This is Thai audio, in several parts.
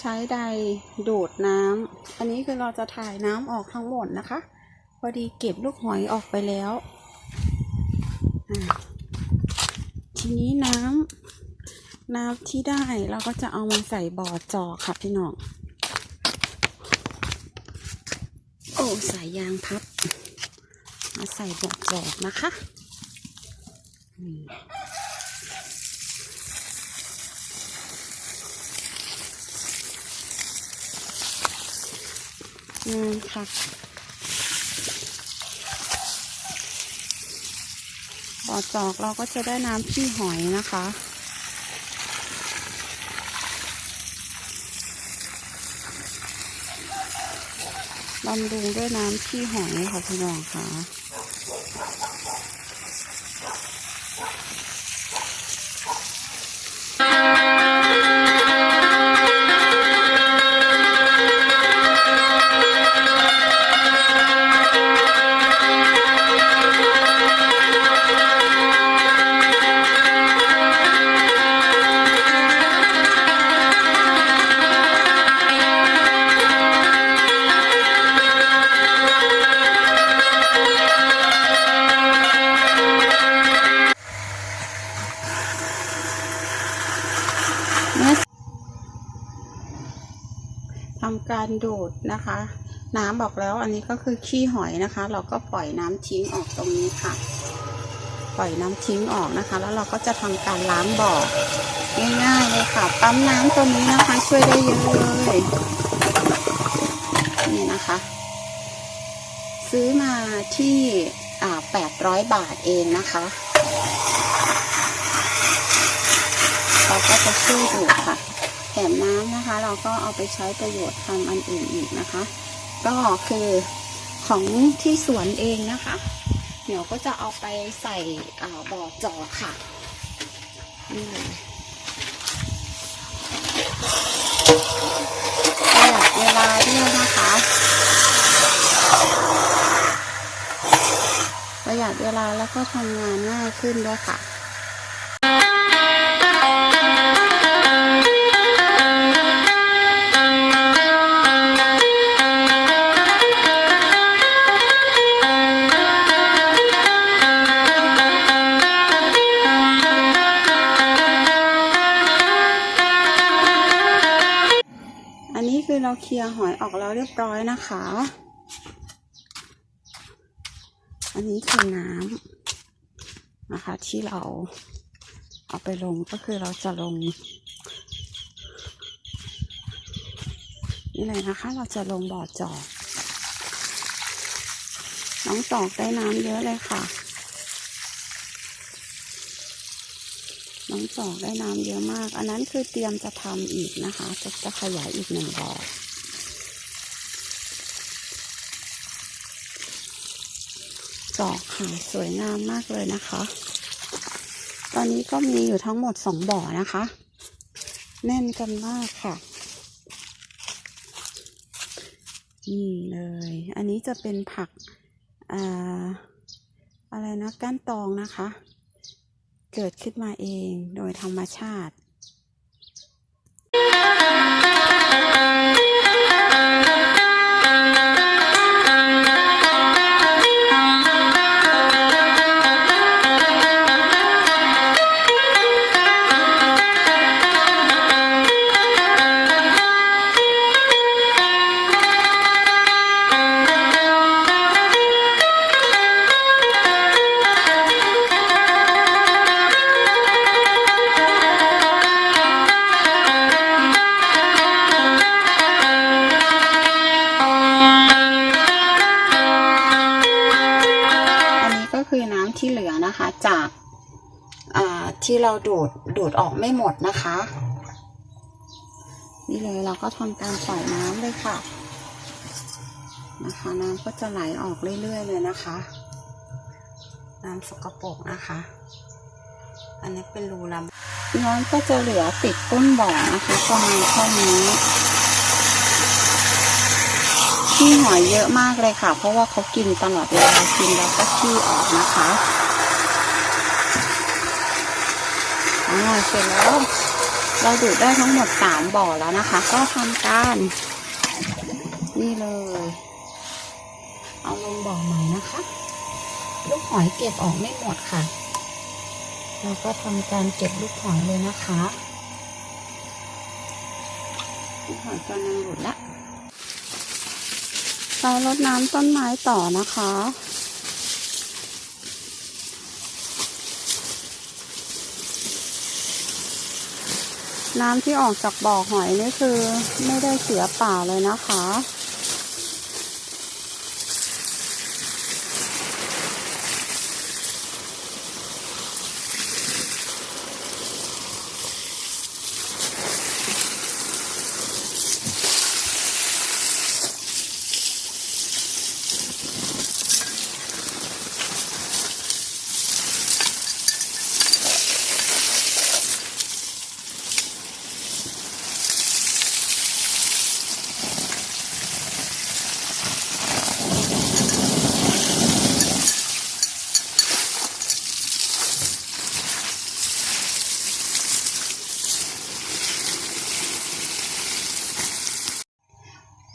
ใช้ไดดูดน้ำอันนี้คือเราจะถ่ายน้ำออกทั้งหมดนะคะ พอดีเก็บลูกหอยออกไปแล้ว ทีนี้น้ำน้ำที่ได้เราก็จะเอามาใส่บ่อจอค่ะพี่น้อง โอ้สายยางพับ มาใส่บ่อจอกนะคะ งานค่ะบ่อจอกเราก็จะได้น้ำขี้หอยนะคะบำรุงด้วยน้ำขี้หอยค่ะพี่น้องค่ะ ทำการดูดนะคะ น้ำบอกแล้วอันนี้ก็คือขี้หอยนะคะ เราก็ปล่อยน้ำทิ้งออกตรงนี้ค่ะ ปล่อยน้ำทิ้งออกนะคะ แล้วเราก็จะทำการล้างบ่อง่ายๆเลยค่ะ ปั๊มน้ำตัวนี้นะคะ ช่วยได้เยอะเลยนี่นะคะ ซื้อมาที่อ่า800บาทเองนะคะเราก็จะช่วยดูดค่ะ แถมน้ำนะคะ เราก็เอาไปใช้ประโยชน์ทำอันอื่นอีกนะคะ ก็คือของที่สวนเองนะคะ เดี๋ยวก็จะเอาไปใส่บ่อจอค่ะนี่เลยประหยัดเวลาด้วยนะคะ ประหยัดเวลาแล้วก็ทำงานง่ายขึ้นด้วยค่ะ นนี้คือเราเคลียร์หอยออกแล้วเรียบร้อยนะคะ อันนี้คือน้ำนะคะ ที่เราเอาไปลงก็คือเราจะลง นี่เลยนะคะ เราจะลงบ่อจอกน้องจอกได้น้ำเยอะเลยค่ะ น้องจอกได้น้ำเยอะมาก อันนั้นคือเตรียมจะทำอีกนะคะ จะจะขยายอีกหนึ่งบ่อจอกค่ะสวยงามมากเลยนะคะ ตอนนี้ก็มีอยู่ทั้งหมดสองบ่อนะคะ แน่นกันมากค่ะนี่เลย อันนี้จะเป็นผักอ่าอะไรนะก้านตองนะคะ เกิดขึ้นมาเองโดยธรรมชาติ นะคะจากที่เราดูดดูดออกไม่หมดนะคะ นี่เลยเราก็ทำการปล่อยน้ำเลยค่ะ นะคะน้ำก็จะไหลออกเรื่อยๆเลยนะคะ น้ำสกปรกนะคะ อันนี้เป็นรูลำน้ำก็จะเหลือติดก้นบ่อนะคะประมาณเท่านี้ขี้หอยเยอะมากเลยค่ะ เพราะว่าเขากินตลอดเวลากินแล้วก็ขี้ออกนะคะ อ่าเสร็จแล้ว เราดูดได้ทั้งหมดสามบ่อแล้วนะคะ ก็ทำการ นี่เลย เอาลงบ่อใหม่นะคะ ลูกหอยเก็บออกไม่หมดค่ะ เราก็ทำการเก็บลูกหอยเลยนะคะลูกหอยกำลังหลุดละเรารดน้ำต้นไม้ต่อนะคะ น้ำที่ออกจากบ่อหอยนี่คือไม่ได้เสียเปล่าเลยนะคะ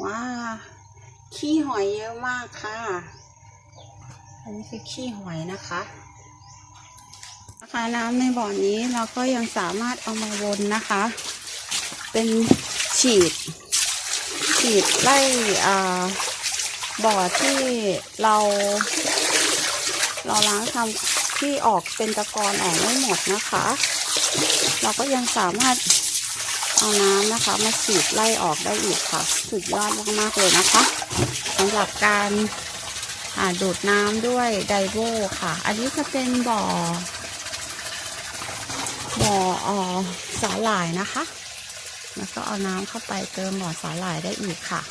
ว้าขี้หอยเยอะมากค่ะ อันนี้คือขี้หอยนะคะนะคะน้ำในบ่อนี้เราก็ยังสามารถเอามาวนนะคะ เป็นฉีด ฉีดไล่บ่อที่เรา เราล้างทำที่ออกเป็นตะกอนออกไม่หมดนะคะ เราก็ยังสามารถ เอาน้ำนะคะมาฉีดไล่ออกได้อีกค่ะ สุดยอดมากๆเลยนะคะสำหรับการอ่าดูดน้ำด้วยไดโวค่ะ อันนี้จะเป็นบ่อ บ่อเออสาหร่ายนะคะ แล้วก็เอาน้ำเข้าไปเติมบ่อสาหร่ายได้อีกค่ะ